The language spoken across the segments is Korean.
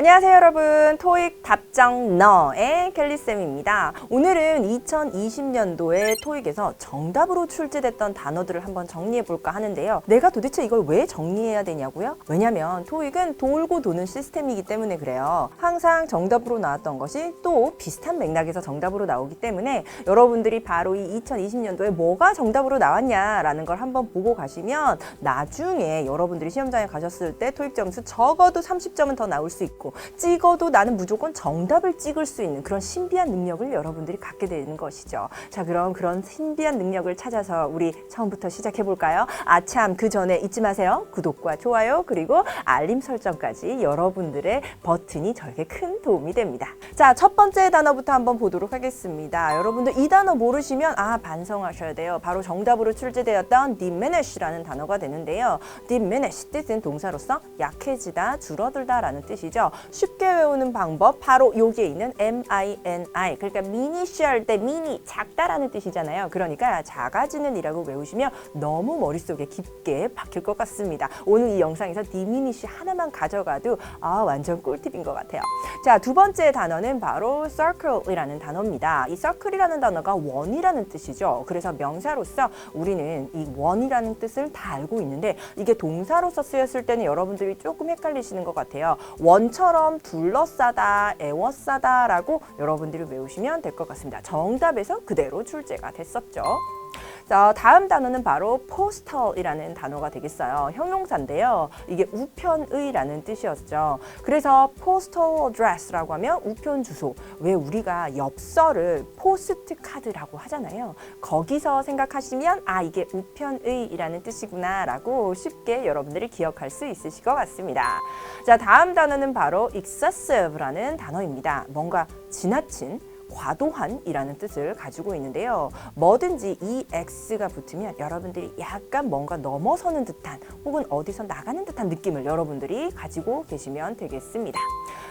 안녕하세요 여러분. 토익 답정 너의 켈리쌤입니다. 오늘은 2020년도에 토익에서 정답으로 출제됐던 단어들을 한번 정리해 볼까 하는데요. 내가 도대체 이걸 왜 정리해야 되냐고요? 왜냐면 토익은 돌고 도는 시스템이기 때문에 그래요. 항상 정답으로 나왔던 것이 또 비슷한 맥락에서 정답으로 나오기 때문에 여러분들이 바로 이 2020년도에 뭐가 정답으로 나왔냐라는 걸 한번 보고 가시면 나중에 여러분들이 시험장에 가셨을 때 토익 점수 적어도 30점은 더 나올 수 있고 찍어도 나는 무조건 정답을 찍을 수 있는 그런 신비한 능력을 여러분들이 갖게 되는 것이죠. 자, 그럼 그런 신비한 능력을 찾아서 우리 처음부터 시작해 볼까요? 아참 그 전에 잊지 마세요. 구독과 좋아요 그리고 알림 설정까지 여러분들의 버튼이 저에게 큰 도움이 됩니다. 자, 첫 번째 단어부터 한번 보도록 하겠습니다. 여러분들 이 단어 모르시면 아 반성하셔야 돼요. 바로 정답으로 출제되었던 diminish라는 단어가 되는데요. diminish 뜻은 동사로서 약해지다, 줄어들다라는 뜻이죠. 쉽게 외우는 방법 바로 여기에 있는 M-I-N-I 그러니까 미니시 할때 미니 작다라는 뜻이잖아요. 그러니까 작아지는 이라고 외우시면 너무 머릿속에 깊게 박힐 것 같습니다. 오늘 이 영상에서 디미니시 하나만 가져가도 아 완전 꿀팁인 것 같아요. 자, 두 번째 단어는 바로 circle이라는 단어입니다. 이 circle이라는 단어가 원이라는 뜻이죠. 그래서 명사로서 우리는 이 원이라는 뜻을 다 알고 있는데 이게 동사로서 쓰였을 때는 여러분들이 조금 헷갈리시는 것 같아요. 원처럼 둘러싸다, 애워싸다라고 여러분들이 외우시면 될 것 같습니다. 정답에서 그대로 출제가 됐었죠. 자, 다음 단어는 바로 postal이라는 단어가 되겠어요. 형용사인데요. 이게 우편의라는 뜻이었죠. 그래서 postal address라고 하면 우편 주소. 왜 우리가 엽서를 포스트 카드라고 하잖아요. 거기서 생각하시면 아 이게 우편의라는 뜻이구나라고 쉽게 여러분들이 기억할 수 있으실 것 같습니다. 자, 다음 단어는 바로 excessive라는 단어입니다. 뭔가 지나친 과도한이라는 뜻을 가지고 있는데요. 뭐든지 이 x가 붙으면 여러분들이 약간 뭔가 넘어서는 듯한 혹은 어디서 나가는 듯한 느낌을 여러분들이 가지고 계시면 되겠습니다.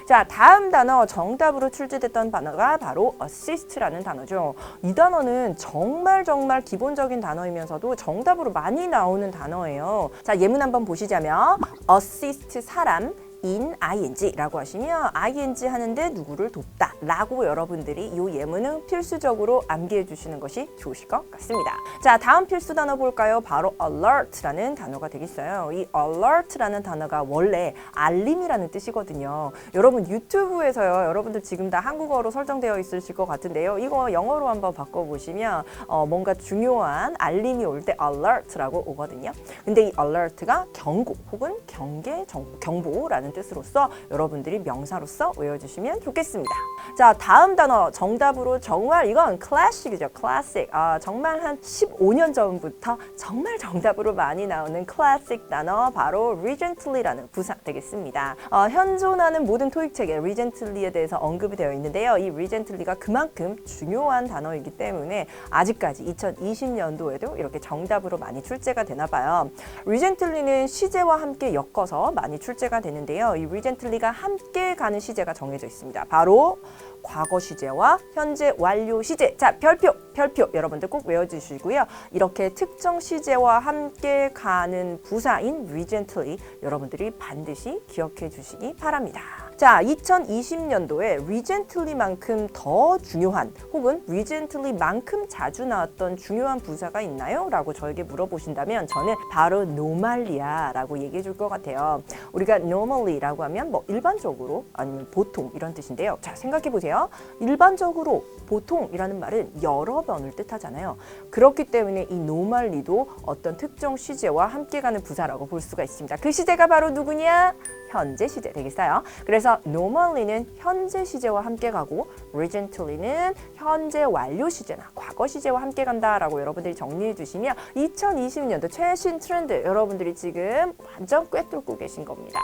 자, 다음 단어 정답으로 출제됐던 단어가 바로 assist라는 단어죠. 이 단어는 정말 정말 기본적인 단어이면서도 정답으로 많이 나오는 단어예요. 자, 예문 한번 보시자면 assist 사람 in ing라고 하시면 ing 하는데 누구를 돕다 라고 여러분들이 이 예문은 필수적으로 암기해 주시는 것이 좋으실 것 같습니다. 자 다음 필수 단어 볼까요? 바로 alert라는 단어가 되겠어요. 이 alert라는 단어가 원래 알림이라는 뜻이거든요. 여러분 유튜브에서요. 여러분들 지금 다 한국어로 설정되어 있으실 것 같은데요. 이거 영어로 한번 바꿔보시면 어, 뭔가 중요한 알림이 올 때 alert라고 오거든요. 근데 이 alert가 경고 혹은 경계, 정, 경보라는 뜻으로서 여러분들이 명사로서 외워주시면 좋겠습니다. 자, 다음 단어 정답으로 정말 이건 클래식이죠. 클래식. 아, 정말 한 15년 전부터 정말 정답으로 많이 나오는 클래식 단어 바로 regently라는 부사 되겠습니다. 어, 현존하는 모든 토익 책에 regently에 대해서 언급이 되어 있는데요. 이 regently가 그만큼 중요한 단어이기 때문에 아직까지 2020년도에도 이렇게 정답으로 많이 출제가 되나 봐요. regently는 시제와 함께 엮어서 많이 출제가 되는데요. 이 regently가 함께 가는 시제가 정해져 있습니다. 바로 과거 시제와 현재 완료 시제. 자, 별표, 별표 여러분들 꼭 외워주시고요. 이렇게 특정 시제와 함께 가는 부사인 recently 여러분들이 반드시 기억해 주시기 바랍니다. 자, 2020년도에 recently만큼 더 중요한 혹은 recently만큼 자주 나왔던 중요한 부사가 있나요? 라고 저에게 물어보신다면 저는 바로 normally야라고 얘기해 줄 것 같아요. 우리가 normally라고 하면 뭐 일반적으로 아니면 보통 이런 뜻인데요. 자, 생각해 보세요. 일반적으로 보통이라는 말은 여러 번을 뜻하잖아요. 그렇기 때문에 이 normally도 어떤 특정 시제와 함께 가는 부사라고 볼 수가 있습니다. 그 시제가 바로 누구냐? 현재 시제 되겠어요. 그래서 normally는 현재 시제와 함께 가고 recently는 현재 완료 시제나 과거 시제와 함께 간다라고 여러분들이 정리해 주시면 2020년도 최신 트렌드 여러분들이 지금 완전 꿰뚫고 계신 겁니다.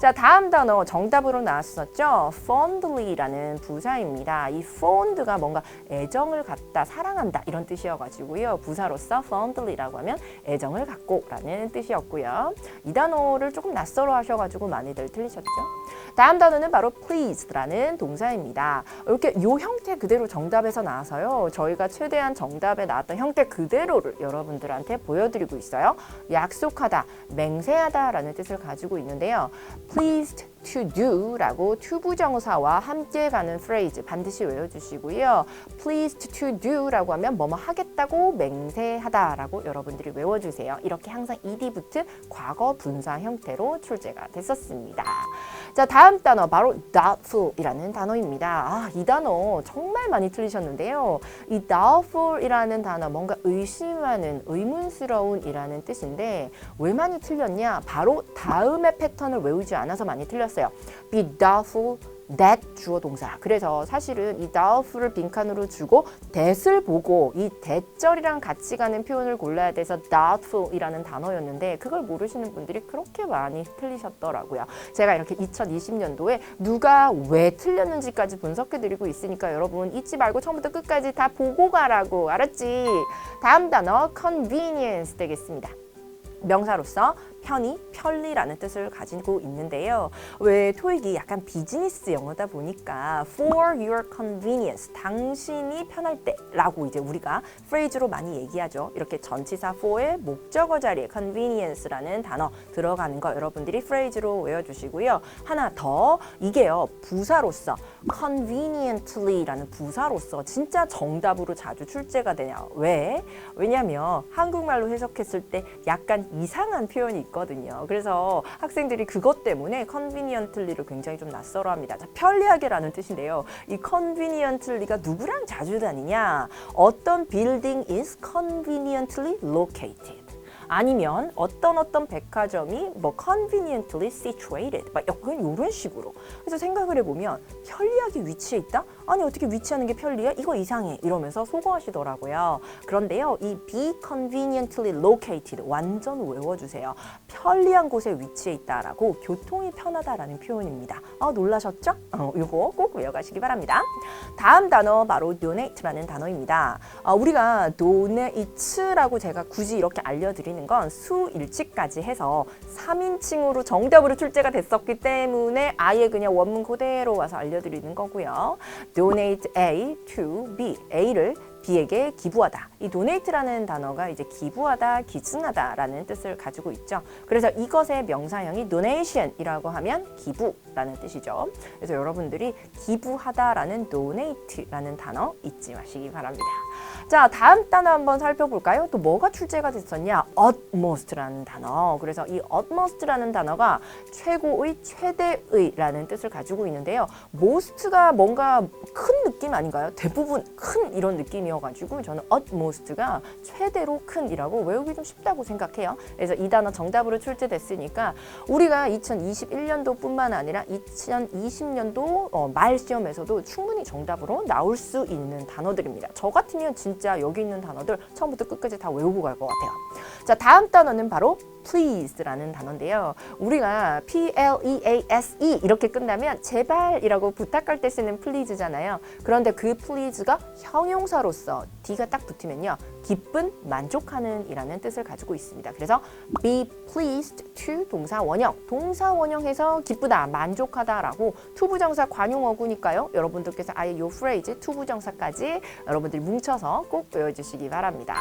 자, 다음 단어 정답으로 나왔었죠. fondly라는 부사입니다. 이 fond가 뭔가 애정을 갖다 사랑한다 이런 뜻이어가지고요. 부사로서 fondly라고 하면 애정을 갖고라는 뜻이었고요. 이 단어를 조금 낯설어 하셔가지고 많이들 틀리셨죠? 다음 단어는 바로 please라는 동사입니다. 이렇게 요 형태 그대로 정답 에서 나와서요. 저희가 최대한 정답에 나왔던 형태 그대로를 여러분들한테 보여드리고 있어요. 약속하다, 맹세하다라는 뜻을 가지고 있는데요. pleased to do라고 to 부정사와 함께 가는 phrase 반드시 외워주시고요. pleased to do라고 하면 뭐뭐 하겠다고 맹세하다라고 여러분들이 외워주세요. 이렇게 항상 ed 붙은 과거 분사 형태로 출제가 됐었습니다. 자 다음 단어 바로 doubtful이라는 단어입니다. 아, 이 단어 정말 많이 틀리셨는데요. 이 doubtful이라는 단어 뭔가 의심하는 의문스러운이라는 뜻인데 왜 많이 틀렸냐? 바로 다음의 패턴을 외우지 않아서 많이 틀렸어요. Be doubtful that 주어 동사. 그래서 사실은 이 doubtful을 빈칸으로 주고 that을 보고 이 that절이랑 같이 가는 표현을 골라야 돼서 doubtful이라는 단어였는데 그걸 모르시는 분들이 그렇게 많이 틀리셨더라고요. 제가 이렇게 2020년도에 누가 왜 틀렸는지까지 분석해 드리고 있으니까 여러분 잊지 말고 처음부터 끝까지 다 보고 가라고 알았지? 다음 단어 convenience 되겠습니다. 명사로서 편의, 편리라는 뜻을 가지고 있는데요. 왜 토익이 약간 비즈니스 영어다 보니까 for your convenience, 당신이 편할 때라고 이제 우리가 phrase로 많이 얘기하죠. 이렇게 전치사 for의 목적어 자리에 convenience라는 단어 들어가는 거 여러분들이 phrase로 외워주시고요. 하나 더 이게요 부사로서 conveniently라는 부사로서 진짜 정답으로 자주 출제가 되냐? 왜? 왜냐하면 한국말로 해석했을 때 약간 이상한 표현이 있 거든요. 그래서 학생들이 그것 때문에 conveniently를 굉장히 좀 낯설어합니다. 자, 편리하게라는 뜻인데요. 이 conveniently가 누구랑 자주 다니냐? 어떤 building is conveniently located. 아니면 어떤 어떤 백화점이 뭐 conveniently situated 막 이런 식으로. 그래서 생각을 해보면 편리하게 위치해 있다? 아니 어떻게 위치하는 게 편리해? 이거 이상해. 이러면서 소거하시더라고요. 그런데요 이 be conveniently located 완전 외워주세요. 편리한 곳에 위치해 있다라고 교통이 편하다라는 표현입니다. 아 놀라셨죠? 어, 이거 꼭 외워가시기 바랍니다. 다음 단어 바로 donate라는 단어입니다. 아, 우리가 donate라고 제가 굳이 이렇게 알려드리는 건 수일치까지 해서 3인칭으로 정답으로 출제가 됐었기 때문에 아예 그냥 원문 그대로 와서 알려드리는 거고요. donate A to B. A를 B에게 기부하다. 이 donate라는 단어가 이제 기부하다, 기증하다라는 뜻을 가지고 있죠. 그래서 이것의 명사형이 donation이라고 하면 기부라는 뜻이죠. 그래서 여러분들이 기부하다라는 donate라는 단어 잊지 마시기 바랍니다. 자, 다음 단어 한번 살펴볼까요? 또 뭐가 출제가 됐었냐? utmost라는 단어. 그래서 이 utmost라는 단어가 최고의, 최대의라는 뜻을 가지고 있는데요. most가 뭔가 큰 느낌 아닌가요? 대부분 큰 이런 느낌이어가지고 저는 utmost 가 최대로 큰이라고 외우기 좀 쉽다고 생각해요. 그래서 이 단어 정답으로 출제됐으니까 우리가 2021년도뿐만 아니라 2020년도 어, 말 시험에서도 충분히 정답으로 나올 수 있는 단어들입니다. 저 같으면 진짜 여기 있는 단어들 처음부터 끝까지 다 외우고 갈 것 같아요. 자, 다음 단어는 바로 please라는 단어인데요. 우리가 P-L-E-A-S-E 이렇게 끝나면 제발이라고 부탁할 때 쓰는 please잖아요. 그런데 그 please가 형용사로서 D가 딱 붙으면요. 기쁜, 만족하는 이라는 뜻을 가지고 있습니다. 그래서 be pleased to 동사 원형, 동사 원형해서 기쁘다, 만족하다라고 투부정사 관용어구니까요. 여러분들께서 아예 요 phrase 투부정사까지 여러분들이 뭉쳐서 꼭 외워주시기 바랍니다.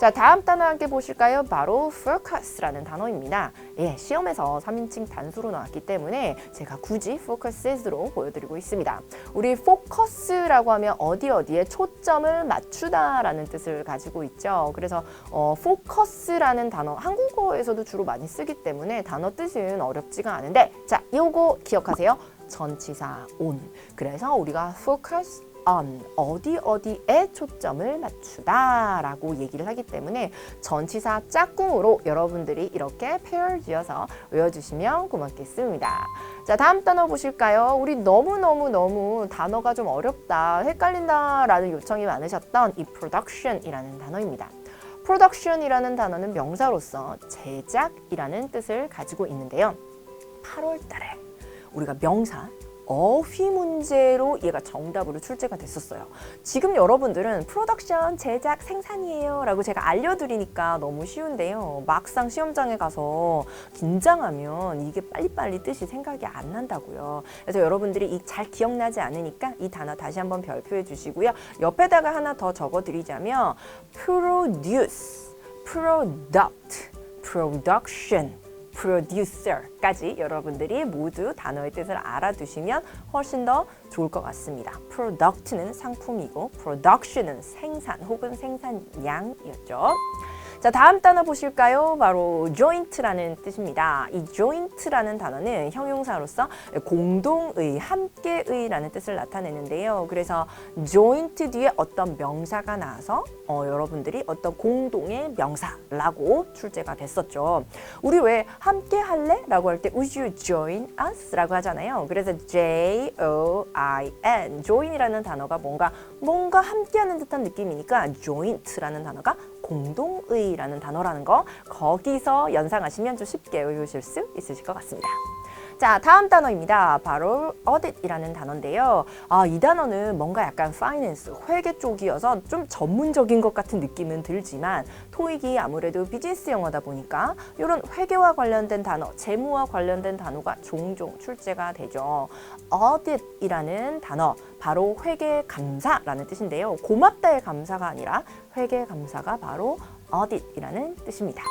자, 다음 단어 함께 보실까요? 바로 focus라는 단어입니다. 예, 시험에서 3인칭 단수로 나왔기 때문에 제가 굳이 focuses로 보여드리고 있습니다. 우리 focus라고 하면 어디 어디에 초점을 맞추다라는 뜻을 가지고 있 죠. 그래서 어, focus라는 단어 한국어에서도 주로 많이 쓰기 때문에 단어 뜻은 어렵지가 않은데 자, 요거 기억하세요. 전치사 on. 그래서 우리가 focus on 어디 어디에 초점을 맞추다 라고 얘기를 하기 때문에 전치사 짝꿍으로 여러분들이 이렇게 페어 지어서 외워주시면 고맙겠습니다. 자 다음 단어 보실까요? 우리 너무너무너무 단어가 좀 어렵다 헷갈린다 라는 요청이 많으셨던 이 production이라는 단어입니다. production이라는 단어는 명사로서 제작이라는 뜻을 가지고 있는데요. 8월 달에 우리가 명사 어휘 문제로 얘가 정답으로 출제가 됐었어요. 지금 여러분들은 프로덕션, 제작, 생산이에요 라고 제가 알려드리니까 너무 쉬운데요. 막상 시험장에 가서 긴장하면 이게 빨리빨리 뜻이 생각이 안 난다고요. 그래서 여러분들이 이 잘 기억나지 않으니까 이 단어 다시 한번 별표해 주시고요. 옆에다가 하나 더 적어드리자면 produce, product, production, producer까지 여러분들이 모두 단어의 뜻을 알아두시면 훨씬 더 좋을 것 같습니다. product는 상품이고 production은 생산 혹은 생산량이었죠. 자, 다음 단어 보실까요? 바로 joint라는 뜻입니다. 이 joint라는 단어는 형용사로서 공동의, 함께의라는 뜻을 나타내는데요. 그래서 joint 뒤에 어떤 명사가 나와서 어, 여러분들이 어떤 공동의 명사라고 출제가 됐었죠. 우리 왜 함께 할래? 라고 할 때 would you join us? 라고 하잖아요. 그래서 J-O-I-N, join이라는 단어가 뭔가 뭔가 함께하는 듯한 느낌이니까 joint라는 단어가 공동의라는 단어라는 거 거기서 연상하시면 좀 쉽게 외우실 수 있으실 것 같습니다. 자, 다음 단어입니다. 바로 audit이라는 단어인데요. 아, 이 단어는 뭔가 약간 파이낸스, 회계 쪽이어서 좀 전문적인 것 같은 느낌은 들지만 토익이 아무래도 비즈니스 영어다 보니까 이런 회계와 관련된 단어, 재무와 관련된 단어가 종종 출제가 되죠. audit이라는 단어, 바로 회계 감사라는 뜻인데요. 고맙다의 감사가 아니라 회계 감사가 바로 audit이라는 뜻입니다.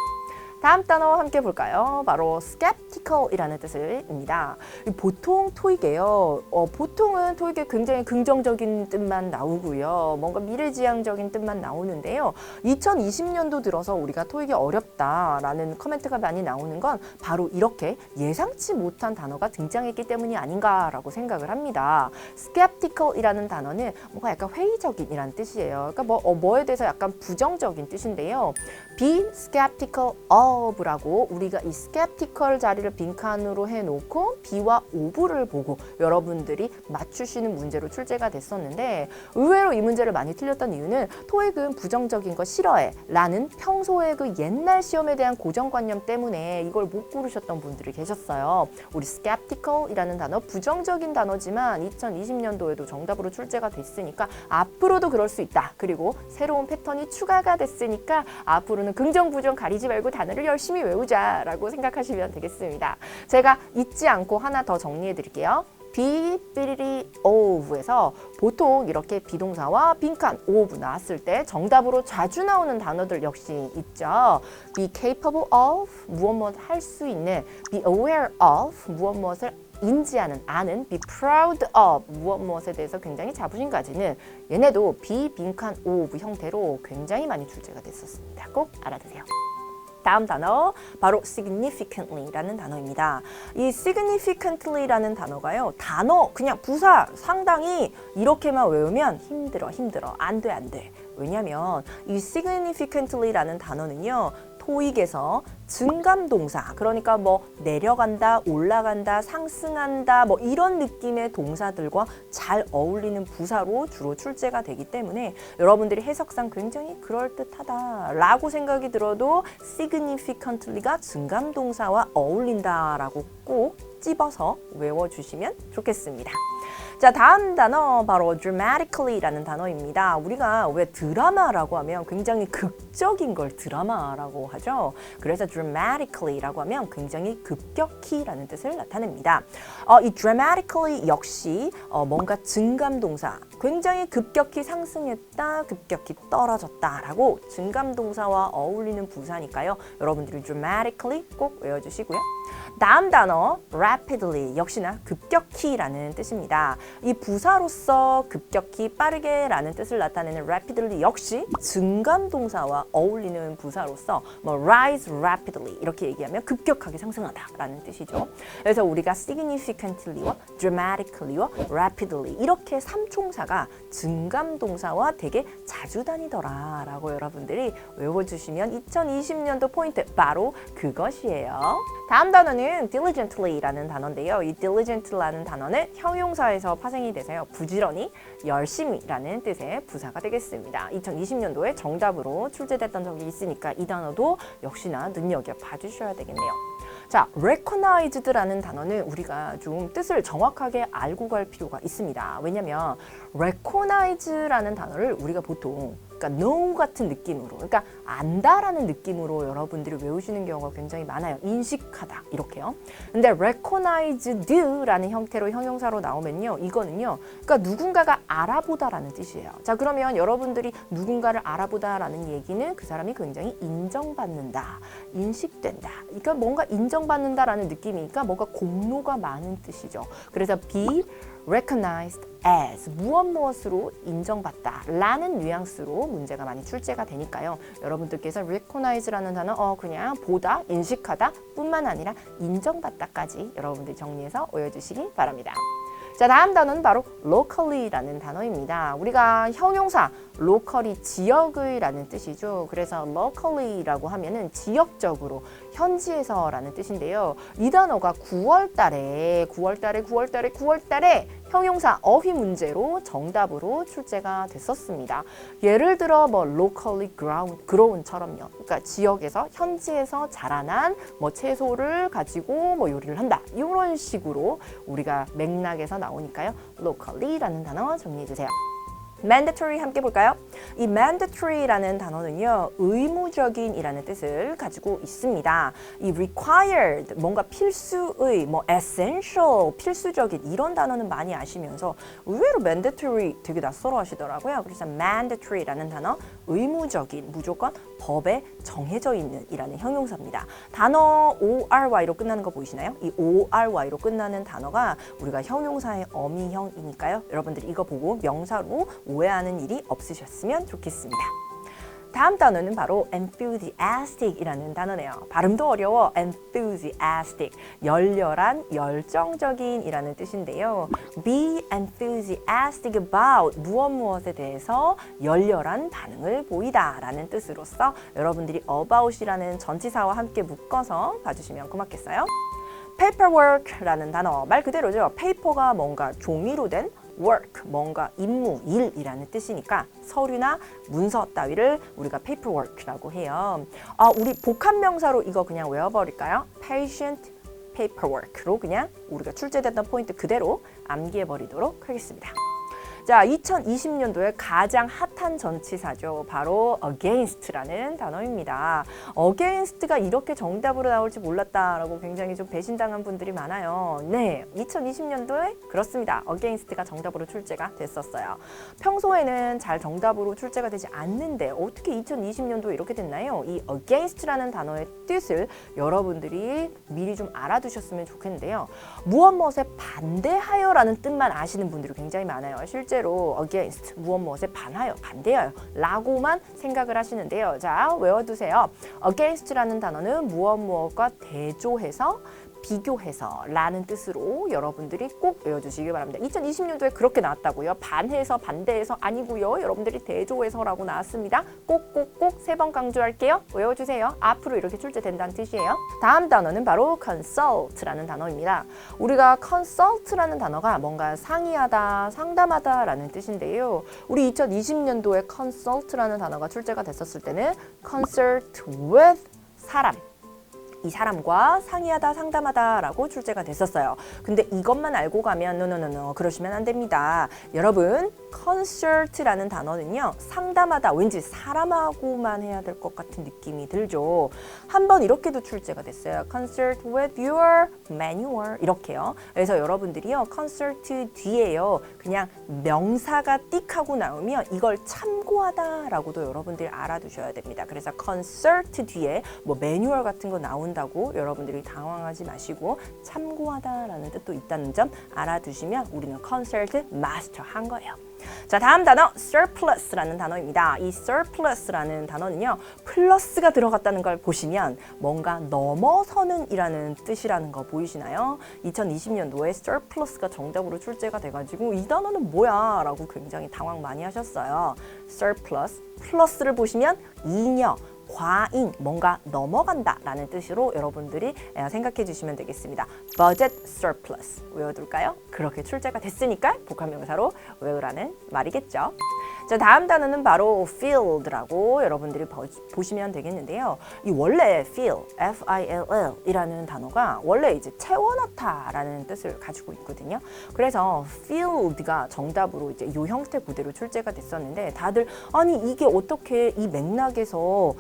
다음 단어 함께 볼까요? 바로 skeptical이라는 뜻입니다. 보통 토익에요. 어, 보통은 토익에 굉장히 긍정적인 뜻만 나오고요. 뭔가 미래지향적인 뜻만 나오는데요. 2020년도 들어서 우리가 토익이 어렵다라는 코멘트가 많이 나오는 건 바로 이렇게 예상치 못한 단어가 등장했기 때문이 아닌가라고 생각을 합니다. skeptical이라는 단어는 뭔가 약간 회의적인이라는 뜻이에요. 그러니까 뭐, 어, 뭐에 대해서 약간 부정적인 뜻인데요. Be skeptical of라고 우리가 이 skeptical 자리를 빈칸으로 해놓고 be와 of를 보고 여러분들이 맞추시는 문제로 출제가 됐었는데 의외로 이 문제를 많이 틀렸던 이유는 토익은 부정적인 거 싫어해 라는 평소에 그 옛날 시험에 대한 고정관념 때문에 이걸 못 고르셨던 분들이 계셨어요. 우리 skeptical이라는 단어 부정적인 단어지만 2020년도에도 정답으로 출제가 됐으니까 앞으로도 그럴 수 있다. 그리고 새로운 패턴이 추가가 됐으니까 앞으로는 긍정 부정 가리지 말고 단어를 열심히 외우자라고 생각하시면 되겠습니다. 제가 잊지 않고 하나 더 정리해 드릴게요. Be, 삐리리, of에서 보통 이렇게 비동사와 빈칸, of 나왔을 때 정답으로 자주 나오는 단어들 역시 있죠. be capable of, 무엇 무엇 할 수 있는, be aware of, 무엇 무엇을 인지하는, 아는, be proud of, 무엇 무엇에 대해서 굉장히 자부심 가지는 얘네도 be, 빈칸, of 형태로 굉장히 많이 출제가 됐었습니다. 꼭 알아두세요. 다음 단어 바로 significantly라는 단어입니다. 이 significantly라는 단어가요. 단어 그냥 부사 상당히 이렇게만 외우면 힘들어 힘들어 안 돼 안 돼. 왜냐면 이 significantly라는 단어는요. 토익에서 증감 동사 그러니까 뭐 내려간다 올라간다 상승한다 뭐 이런 느낌의 동사들과 잘 어울리는 부사로 주로 출제가 되기 때문에 여러분들이 해석상 굉장히 그럴듯하다 라고 생각이 들어도 significantly가 증감 동사와 어울린다 라고 꼭 찝어서 외워주시면 좋겠습니다. 자, 다음 단어 바로 dramatically라는 단어입니다. 우리가 왜 드라마라고 하면 굉장히 극적인 걸 드라마라고 하죠. 그래서 dramatically라고 하면 굉장히 급격히라는 뜻을 나타냅니다. 어, 이 dramatically 역시 어, 뭔가 증감 동사, 굉장히 급격히 상승했다, 급격히 떨어졌다라고 증감 동사와 어울리는 부사니까요. 여러분들이 dramatically 꼭 외워주시고요. 다음 단어 rapidly 역시나 급격히라는 뜻입니다. 이 부사로서 급격히 빠르게라는 뜻을 나타내는 rapidly 역시 증감 동사와 어울리는 부사로서 뭐 rise rapidly 이렇게 얘기하면 급격하게 상승하다라는 뜻이죠. 그래서 우리가 significantly와 dramatically와 rapidly 이렇게 삼총사가 증감 동사와 되게 자주 다니더라라고 여러분들이 외워주시면 2020년도 포인트 바로 그것이에요. 다음 단어는 diligently라는 단어인데요. 이 diligent라는 단어는 형용사에서 파생이 돼서요. 부지런히, 열심히라는 뜻의 부사가 되겠습니다. 2020년도에 정답으로 출제됐던 적이 있으니까 이 단어도 역시나 눈여겨 봐주셔야 되겠네요. 자, recognized라는 단어는 우리가 좀 뜻을 정확하게 알고 갈 필요가 있습니다. 왜냐면 recognize라는 단어를 우리가 보통 그러니까 know 같은 느낌으로, 그러니까 안다라는 느낌으로 여러분들이 외우시는 경우가 굉장히 많아요. 인식하다 이렇게요. 근데 recognized라는 형태로 형용사로 나오면요, 이거는요, 그러니까 누군가가 알아보다라는 뜻이에요. 자, 그러면 여러분들이 누군가를 알아보다라는 얘기는 그 사람이 굉장히 인정받는다, 인식된다. 그러니까 뭔가 인정받는다라는 느낌이니까 뭔가 공로가 많은 뜻이죠. 그래서 be recognized as 무엇 무엇으로 인정받다 라는 뉘앙스로 문제가 많이 출제가 되니까요. 여러분들께서 recognize라는 단어 어 그냥 보다, 인식하다 뿐만 아니라 인정받다까지 여러분들이 정리해서 외워주시기 바랍니다. 자 다음 단어는 바로 locally라는 단어입니다. 우리가 형용사 locally 지역의라는 뜻이죠. 그래서 locally라고 하면은 지역적으로 현지에서라는 뜻인데요. 이 단어가 9월 달에 9월 달에 9월 달에 9월 달에 형용사 어휘 문제로 정답으로 출제가 됐었습니다. 예를 들어 뭐 locally grown, grown처럼요. 그러니까 지역에서 현지에서 자라난 뭐 채소를 가지고 뭐 요리를 한다. 이런 식으로 우리가 맥락에서 나오니까요. locally라는 단어 정리해 주세요. Mandatory 함께 볼까요? 이 mandatory라는 단어는요 의무적인이라는 뜻을 가지고 있습니다. 이 required 뭔가 필수의, 뭐 essential 필수적인 이런 단어는 많이 아시면서 의외로 mandatory 되게 낯설어 하시더라고요. 그래서 mandatory라는 단어 의무적인 무조건 법에 정해져 있는 이라는 형용사입니다. 단어 ORY로 끝나는 거 보이시나요? 이 ORY로 끝나는 단어가 우리가 형용사의 어미형이니까요. 여러분들이 이거 보고 명사로 오해하는 일이 없으셨으면 좋겠습니다. 다음 단어는 바로 enthusiastic이라는 단어네요. 발음도 어려워. enthusiastic. 열렬한, 열정적인 이라는 뜻인데요. be enthusiastic about 무엇 무엇에 대해서 열렬한 반응을 보이다 라는 뜻으로서 여러분들이 about이라는 전치사와 함께 묶어서 봐주시면 고맙겠어요. paperwork라는 단어 말 그대로죠. paper가 뭔가 종이로 된 work 뭔가 임무 일이라는 뜻이니까 서류나 문서 따위를 우리가 paperwork라고 해요. 아 우리 복합 명사로 이거 그냥 외워버릴까요? patient paperwork로 그냥 우리가 출제됐던 포인트 그대로 암기해 버리도록 하겠습니다. 자, 2020년도에 가장 핫한 전치사죠. 바로 against라는 단어입니다. against가 이렇게 정답으로 나올지 몰랐다라고 굉장히 좀 배신당한 분들이 많아요. 네, 2020년도에 그렇습니다. against가 정답으로 출제가 됐었어요. 평소에는 잘 정답으로 출제가 되지 않는데 어떻게 2020년도에 이렇게 됐나요? 이 against라는 단어의 뜻을 여러분들이 미리 좀 알아두셨으면 좋겠는데요. 무엇 무엇에 반대하여라는 뜻만 아시는 분들이 굉장히 많아요. 실제 로 against 무엇 무엇에 반하여, 반대하여 라고만 생각을 하시는데요. 자, 외워두세요. against라는 단어는 무엇 무엇과 대조해서 비교해서 라는 뜻으로 여러분들이 꼭 외워주시기 바랍니다. 2020년도에 그렇게 나왔다고요. 반해서 반대해서 아니고요. 여러분들이 대조해서라고 나왔습니다. 꼭꼭꼭 세 번 강조할게요. 외워주세요. 앞으로 이렇게 출제된다는 뜻이에요. 다음 단어는 바로 consult라는 단어입니다. 우리가 consult라는 단어가 뭔가 상의하다, 상담하다 라는 뜻인데요. 우리 2020년도에 consult라는 단어가 출제가 됐었을 때는 consult with 사람 이 사람과 상의하다 상담하다라고 출제가 됐었어요. 근데 이것만 알고 가면 노노노노 그러시면 안 됩니다. 여러분 concert라는 단어는요 상담하다 왠지 사람하고만 해야 될 것 같은 느낌이 들죠. 한번 이렇게도 출제가 됐어요. concert with your manual 이렇게요. 그래서 여러분들이요 concert 뒤에요 그냥 명사가 띡 하고 나오면 이걸 참고하다 라고도 여러분들이 알아두셔야 됩니다. 그래서 concert 뒤에 뭐 매뉴얼 같은 거 나온다고 여러분들이 당황하지 마시고 참고하다 라는 뜻도 있다는 점 알아두시면 우리는 concert 마스터 한 거예요. 자 다음 단어 surplus라는 단어입니다. 이 surplus라는 단어는요 플러스가 들어갔다는 걸 보시면 뭔가 넘어서는이라는 뜻이라는 거 보이시나요? 2020년도에 surplus가 정답으로 출제가 돼 가지고 이 단어는 뭐야?라고 굉장히 당황 많이 하셨어요. surplus 플러스를 보시면 잉여 과잉, 뭔가 넘어간다 라는 뜻으로 여러분들이 생각해 주시면 되겠습니다. budget surplus 외워둘까요? 그렇게 출제가 됐으니까 복합명사로 외우라는 말이겠죠. 자, 다음 단어는 바로 field라고 여러분들이 보, 보시면 되겠는데요. 이 원래 feel, F-I-L-L 이라는 단어가 원래 이제 채워넣다라는 뜻을 가지고 있거든요. 그래서 field가 정답으로 이제 요 형태 그대로 출제가 됐었는데 다들 아니 이게 어떻게 이 맥락에서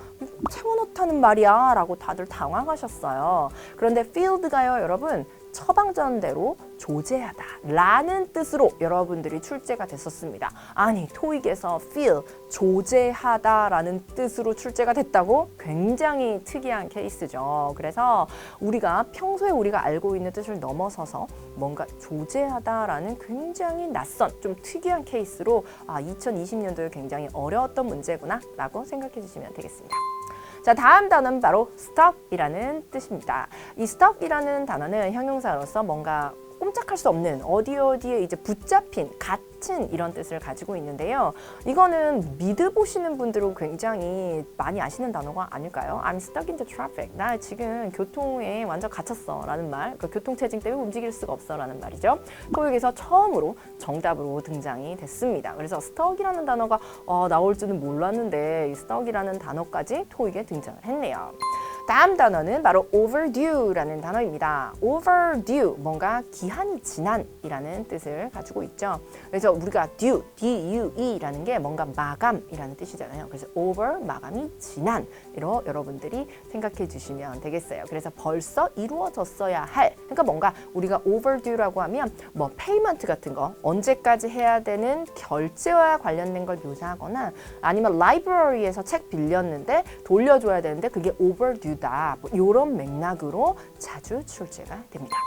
채워넣다는 말이야 라고 다들 당황하셨어요. 그런데 field가요, 여러분. 처방전대로 조제하다 라는 뜻으로 여러분들이 출제가 됐었습니다. 아니 토익에서 feel 조제하다 라는 뜻으로 출제가 됐다고 굉장히 특이한 케이스죠. 그래서 우리가 평소에 우리가 알고 있는 뜻을 넘어서서 뭔가 조제하다 라는 굉장히 낯선 좀 특이한 케이스로 아 2020년도에 굉장히 어려웠던 문제구나 라고 생각해 주시면 되겠습니다. 자, 다음 단어는 바로 stuck이라는 뜻입니다. 이 stuck이라는 단어는 형용사로서 뭔가 꼼짝할 수 없는 어디 어디에 이제 붙잡힌 갇 힌 이런 뜻을 가지고 있는데요. 이거는 미드 보시는 분들은 굉장히 많이 아시는 단어가 아닐까요? I'm stuck in the traffic. 나 지금 교통에 완전 갇혔어 라는 말. 그 교통 체증 때문에 움직일 수가 없어 라는 말이죠. 토익에서 처음으로 정답으로 등장이 됐습니다. 그래서 stuck이라는 단어가 어, 나올 줄은 몰랐는데 이 stuck이라는 단어까지 토익에 등장을 했네요. 다음 단어는 바로 overdue라는 단어입니다. overdue, 뭔가 기한이 지난이라는 뜻을 가지고 있죠. 그래서 우리가 due, D-U-E라는 게 뭔가 마감이라는 뜻이잖아요. 그래서 over, 마감이 지난, 이로 여러분들이 생각해 주시면 되겠어요. 그래서 벌써 이루어졌어야 할, 그러니까 뭔가 우리가 overdue라고 하면 뭐 payment 같은 거, 언제까지 해야 되는 결제와 관련된 걸 묘사하거나 아니면 library에서 책 빌렸는데 돌려줘야 되는데 그게 overdue 다 이런 맥락으로 자주 출제가 됩니다.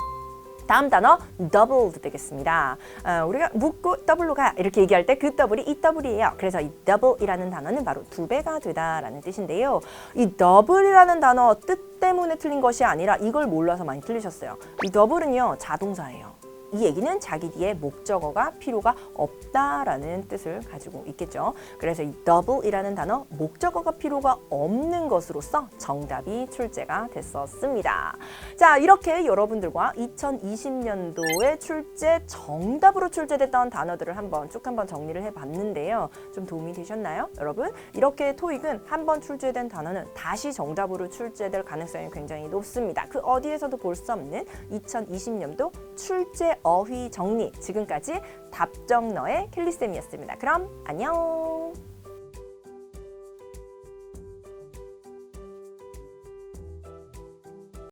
다음 단어 doubled 되겠습니다. 어, 우리가 묻고 double로 가 이렇게 얘기할 때그 double이 이 double이에요. 그래서 이 double이라는 단어는 바로 두 배가 되다라는 뜻인데요. 이 double이라는 단어 뜻 때문에 틀린 것이 아니라 이걸 몰라서 많이 틀리셨어요. 이 double은요 자동사예요. 이 얘기는 자기 뒤에 목적어가 필요가 없다라는 뜻을 가지고 있겠죠. 그래서 이 double이라는 단어 목적어가 필요가 없는 것으로서 정답이 출제가 됐었습니다. 자, 이렇게 여러분들과 2020년도에 출제 정답으로 출제됐던 단어들을 한번 쭉 한번 정리를 해 봤는데요. 좀 도움이 되셨나요, 여러분? 이렇게 토익은 한번 출제된 단어는 다시 정답으로 출제될 가능성이 굉장히 높습니다. 그 어디에서도 볼 수 없는 2020년도 출제 어휘 정리 지금까지 답정너의 켈리쌤이었습니다. 그럼 안녕.